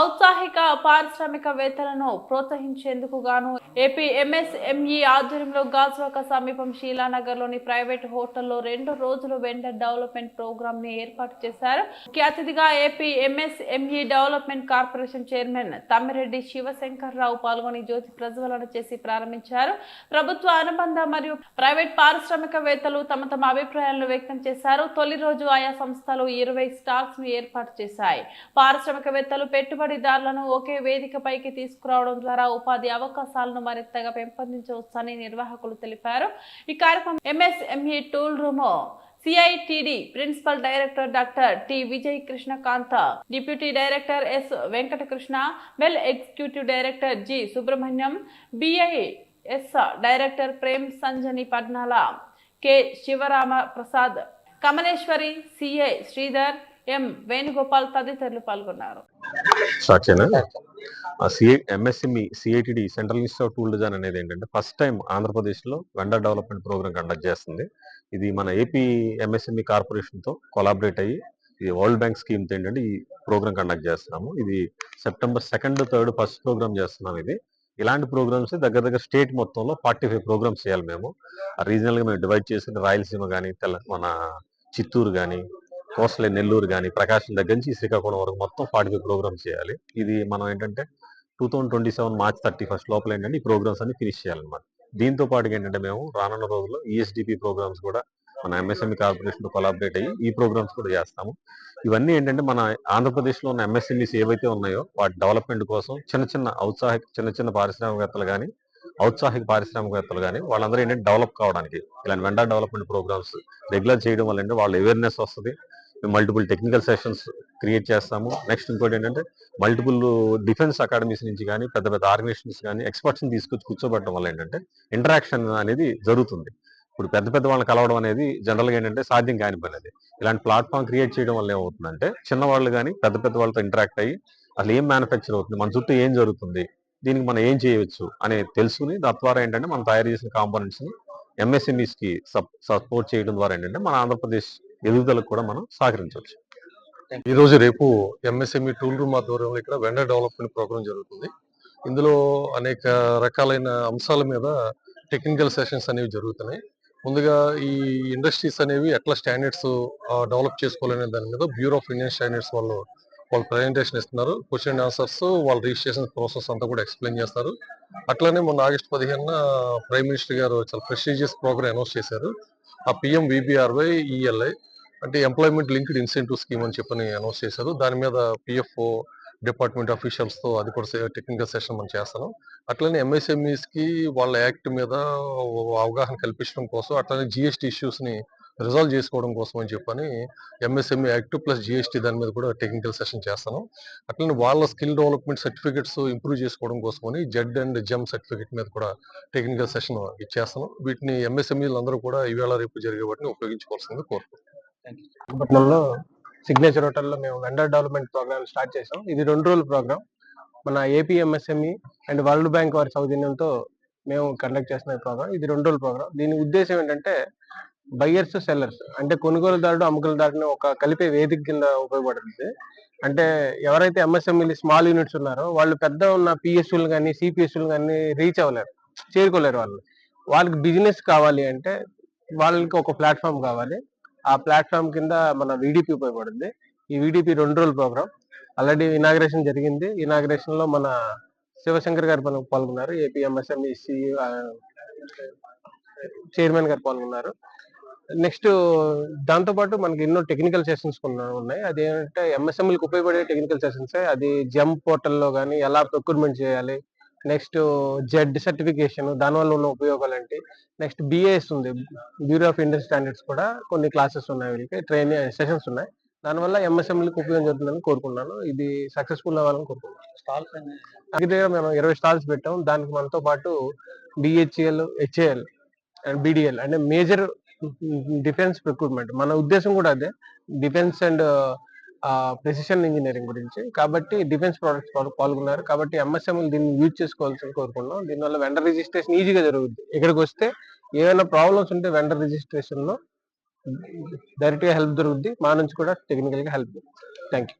ఔత్సాహిక పారిశ్రామికవేత్తలను ప్రోత్సహించేందుకు గాను ఏపీ ఎంఎస్ఎంఈ ఆధ్వర్యంలో గాజువాక సమీపం శీలానగర్లోని ప్రైవేట్ హోటల్లో రెండు రోజులు వెండర్ డెవలప్మెంట్ ప్రోగ్రామ్ని ఏర్పాటు చేశారు. ముఖ్య అతిథిగా AP MSME development corporation chairman Tammireddy Sivashankar Rao పాల్గొని జ్యోతి ప్రజ్వలన చేసి ప్రారంభించారు. ప్రభుత్వ అనుబంధ మరియు ప్రైవేట్ పారిశ్రామికవేత్తలు తమ తమ అభిప్రాయాలను వ్యక్తం చేశారు. తొలి రోజు ఆయా సంస్థలు ఇరవై స్టాల్స్ను ఏర్పాటు చేశాయి. పారిశ్రామికవేత్తలు పెట్టుబడిదారులను ఒకే వేదికపైకి తీసుకురావడం ద్వారా ఉపాధి అవకాశాలను మరింతగా పెంపొందించవచ్చని నిర్వాహకులు తెలిపారు. ఈ కార్యక్రమం MSME tool room CITD principal director doctor T Vijay Krishnakanth deputy director S Venkatakrishna well executive director G Subrahmanyam BIS director Prem Sanjani Padnala K Sivarama Prasad Kamaleswari CI Sridhar M Venugopal తదితరులు పాల్గొన్నారు. సాక్షేనా? CI MSME CITD central institute of tool design అనేది ఏంటంటే first time ఆంధ్రప్రదేశ్లో vendor development programme conduct చేస్తుంది. ఇది మన AP MSME కార్పొరేషన్తో collaborate అయ్యి ఇది వరల్డ్ బ్యాంక్ స్కీమ్ ఏంటంటే ఈ ప్రోగ్రామ్ కండక్ట్ చేస్తున్నాము. ఇది September second third first program చేస్తున్నాం ఇది. ఇలాంటి ప్రోగ్రామ్స్ దగ్గర దగ్గర స్టేట్ మొత్తంలో ఫార్టీ ఫైవ్ ప్రోగ్రామ్స్ చేయాలి మేము. రీజనల్గా మేము డివైడ్ చేసి రాయలసీమ కానీ తెల మన చిత్తూరు కానీ కోసలే నెల్లూరు కానీ ప్రకాశం దగ్గర నుంచి శ్రీకాకుళం వరకు మొత్తం ఫార్టీ ఫైవ్ ప్రోగ్రామ్స్ చేయాలి. ఇది మనం ఏంటంటే two thousand twenty seven March thirty first లోపల ఏంటంటే ఈ ప్రోగ్రామ్స్ అన్ని ఫినిష్ చేయాలన్నమాట. దీంతో పాటు ఏంటంటే మేము రానున్న రోజుల్లో ఈఎస్డిపి ప్రోగ్రామ్స్ కూడా మన ఎంఎస్ఎంఈ కార్పొరేషన్ కొలాబరేట్ అయ్యి ఈ ప్రోగ్రామ్స్ కూడా చేస్తాము. ఇవన్నీ ఏంటంటే మన ఆంధ్రప్రదేశ్లో ఉన్న ఎంఎస్ఎంఈస్ ఏవైతే ఉన్నాయో వాటి డెవలప్మెంట్ కోసం చిన్న చిన్న ఔత్సాహిక చిన్న చిన్న పారిశ్రామికవేత్తలు కానీ ఔత్సాహిక పారిశ్రామికవేత్తలు కానీ వాళ్ళందరూ ఏంటంటే డెవలప్ కావడానికి ఇలాంటి వెండా డెవలప్మెంట్ ప్రోగ్రామ్స్ రెగ్యులర్ చేయడం వల్ల ఏంటంటే వాళ్ళ అవేర్నెస్ వస్తుంది. మల్టిపుల్ టెక్నికల్ సెషన్స్ క్రియేట్ చేస్తాము. నెక్స్ట్ ఇంకోటి ఏంటంటే మల్టిపుల్ డిఫెన్స్ అకాడమీస్ నుంచి కానీ పెద్ద పెద్ద ఆర్గనైజేషన్స్ కానీ ఎక్స్పర్ట్స్ని తీసుకొచ్చి కూర్చోబెట్టడం వల్ల ఏంటంటే ఇంటరాక్షన్ అనేది జరుగుతుంది. ఇప్పుడు పెద్ద పెద్ద వాళ్ళని కలవడం అనేది జనరల్గా ఏంటంటే సాధ్యం కాని పని అది. ఇలాంటి ప్లాట్ఫామ్ క్రియేట్ చేయడం వల్ల ఏమవుతుందంటే చిన్నవాళ్ళు కానీ పెద్ద పెద్ద వాళ్ళతో ఇంటరాక్ట్ అయ్యి అసలు ఏం మ్యానుఫ్యాక్చర్ అవుతుంది మన చుట్టూ ఏం జరుగుతుంది దీనికి మనం ఏం చేయవచ్చు అని తెలుసుకుని తద్వారా ఏంటంటే మనం తయారు చేసిన కాంపోనెంట్స్ని ఎంఎస్ఎంఈస్కి ఎంఎస్ఎంఈస్ సపోర్ట్ చేయడం ద్వారా ఏంటంటే మన ఆంధ్రప్రదేశ్ ఎదుగుదలకు కూడా మనం సహకరించవచ్చు. ఈ రోజు రేపు ఎంఎస్ఎంఈ టూల్ రూమ్ ఆధ్వర్యంలో ఇక్కడ వెండర్ డెవలప్మెంట్ ప్రోగ్రామ్ జరుగుతుంది. ఇందులో అనేక రకాలైన అంశాల మీద టెక్నికల్ సెషన్స్ అనేవి జరుగుతున్నాయి. ముందుగా ఈ ఇండస్ట్రీస్ అనేవి ఎట్లా స్టాండర్డ్స్ డెవలప్ చేసుకోవాలనే దాని మీద బ్యూరో ఆఫ్ ఇండియన్ స్టాండర్డ్స్ వాళ్ళు వాళ్ళు ప్రజెంటేషన్ ఇస్తున్నారు. క్వశ్చన్ ఆన్సర్స్ వాళ్ళ రిజిస్ట్రేషన్ ప్రాసెస్ అంతా కూడా ఎక్స్ప్లెయిన్ చేస్తారు. అట్లనే మొన్న ఆగస్ట్ పదిహేనున ప్రైమ్ మినిస్టర్ గారు చాలా ప్రెస్టీజియస్ ప్రోగ్రామ్ అనౌన్స్ చేశారు. ఆ పిఎం విబిఆర్వై ఈఎల్ఐ అంటే ఎంప్లాయ్మెంట్ లింక్డ్ ఇన్సెంటివ్ స్కీమ్ అని చెప్పని అనౌన్స్ చేశారు. దాని మీద పిఎఫ్ఓ డిపార్ట్మెంట్ అఫీషియల్స్తో అది కూడా టెక్నికల్ సెషన్ మనం చేస్తాం అట్లనే ఎంఎస్ఎంఈస్కి వాళ్ళ యాక్ట్ మీద అవగాహన కల్పించడం కోసం అట్లనే జిఎస్టీ ఇష్యూస్ని రిజాల్వ్ చేసుకోవడం కోసం అని చెప్పని ఎంఎస్ఎంఈ యాక్ట్ ప్లస్ జిఎస్టీ దాని మీద కూడా టెక్నికల్ సెషన్ చేస్తాను అట్లనే వాళ్ళ స్కిల్ డెవలప్మెంట్ సర్టిఫికెట్స్ ఇంప్రూవ్ చేసుకోవడం కోసమని జెడ్ అండ్ జెమ్ సర్టిఫికెట్ మీద కూడా టెక్నికల్ సెషన్ ఇచ్చేస్తాను వీటిని ఎంఎస్ఎంఈలు అందరూ కూడా ఈవేళ రేపు జరిగే వాటిని ఉపయోగించుకోవాల్సింది కోరుకుంటున్నాను విశాఖపట్నంలో సిగ్నేచర్ హోటల్లో మేము వెండర్ డెవలప్మెంట్ ప్రోగ్రామ్ స్టార్ట్ చేసాం. ఇది రెండు రోజుల ప్రోగ్రామ్ మన AP MSME and World Bank వారి సౌజన్యంతో మేము కండక్ట్ చేస్తున్న ప్రోగ్రామ్ ఇది రెండు రోజుల ప్రోగ్రామ్ దీని ఉద్దేశం ఏంటంటే బయ్యర్స్ సెల్లర్స్ అంటే కొనుగోలుదారుడు అమ్మకదారుని ఒక కలిపే వేదిక కింద ఉపయోగపడుతుంది. అంటే ఎవరైతే ఎంఎస్ఎంఈలు స్మాల్ యూనిట్స్ ఉన్నారో వాళ్ళు పెద్ద ఉన్న పిఎస్యూలు కానీ సిపిఎస్యూలు కానీ రీచ్ అవ్వలేరు చేరుకోలేరు వాళ్ళు వాళ్ళకి బిజినెస్ కావాలి అంటే వాళ్ళకి ఒక ప్లాట్ఫామ్ కావాలి. ఆ ప్లాట్ఫామ్ కింద మన వీడిపి ఉపయోగపడుతుంది ఈ వీడిపి రెండు రోజుల ప్రోగ్రామ్. ఆల్రెడీ ఇనాగ్రేషన్ జరిగింది. ఇనాగ్రేషన్లో మన శివశంకర్ గారు పాల్గొన్నారు. ఏపీ ఎంఎస్ఎంఈ చైర్మన్ గారు పాల్గొన్నారు. నెక్స్ట్ దాంతో పాటు మనకి ఎన్నో టెక్నికల్ సెషన్స్ ఉన్నాయి. అది ఏంటంటే ఎంఎస్ఎంఈలకు ఉపయోగపడే టెక్నికల్ సెషన్స్. అది జమ్ పోర్టల్లో కానీ ఎలా ప్రొక్యూర్మెంట్ చేయాలి. నెక్స్ట్ జెడ్ సర్టిఫికేషన్ దానివల్ల ఉన్న ఉపయోగాలు ఏంటి? నెక్స్ట్ బిఏఎస్ ఉంది. బ్యూరో ఆఫ్ ఇండియన్ స్టాండర్డ్స్ కూడా కొన్ని క్లాసెస్ ఉన్నాయి వీళ్ళకి ట్రైనింగ్ సెషన్స్ ఉన్నాయి. దానివల్ల ఎంఎస్ఎంఈలకు ఉపయోగం జరుగుతుందని కోరుకున్నాను ఇది సక్సెస్ఫుల్ అవ్వాలని కోరుకున్నాను స్టాల్స్ దగ్గర మేము ఇరవై స్టాల్స్ పెట్టాం. దానికి మనతో పాటు బిహెచ్ఎల్ హెచ్ఏఎల్ అండ్ బిడిఎల్ అంటే మేజర్ డిఫెన్స్ ప్రొక్యూర్మెంట్ మన ఉద్దేశం కూడా అదే. డిఫెన్స్ అండ్ ప్రెసిషన్ ఇంజనీరింగ్ గురించి. కాబట్టి డిఫెన్స్ ప్రొడక్ట్స్ పాల్గొన్నారు. కాబట్టి ఎంఎస్ఎంఎల్ దీన్ని యూజ్ చేసుకోవాల్సి కోరుకున్నాం దీనివల్ల వెండర్ రిజిస్ట్రేషన్ ఈజీగా జరుగుతుంది ఇక్కడికి వస్తే ఏమైనా ప్రాబ్లమ్స్ ఉంటే వెండర్ రిజిస్ట్రేషన్లో డైరెక్ట్గా హెల్ప్ దొరుకుద్ది. మా నుంచి కూడా టెక్నికల్గా హెల్ప్ థ్యాంక్ యూ